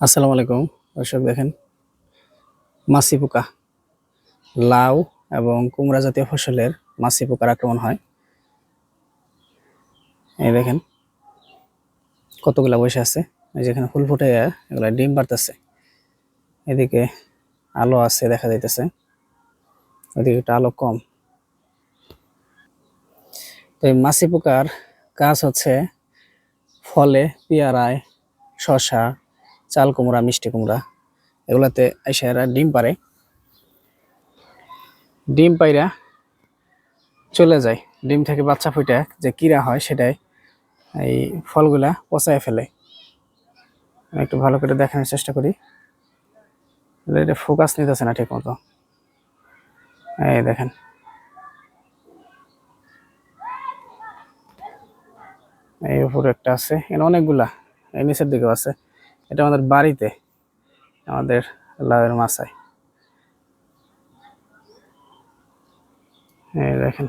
আসসালামু আলাইকুম। দর্শক দেখেন, মাছি পোকা, লাউ এবং কুমড়া জাতীয় ফসলের মাছি পোকার আক্রমণ হয়। এই দেখেন, কতগুলা বসে আছে। যেখানে ফুল ফুটে এগুলা ডিম বাড়তেছে। এদিকে আলো আছে, দেখা যাইতেছে। ওইদিকে একটু আলো কম। তো এই মাছি পোকার কাজ হচ্ছে ফলে, পেয়ারায় শশা চাল কুমড়া, মিষ্টি কুমড়া, এগুলাতে এসে এরা ডিম পারে। ডিম পাইরা চলে যায়। ডিম থেকে বাচ্চা ফুটে যে কিরা হয় সেটাই এই ফলগুলা পচায় ফেলে। একটু ভালো করে দেখানোর চেষ্টা করি। এটা ফোকাস নিতেছে না ঠিক মতো এই দেখেন। এই উপরে একটা আছে, এখানে অনেকগুলা, এই নিচের দিকেও আছে। এটা আমাদের বাড়িতে আমাদের লাউয়ের মাছায় এই দেখেন।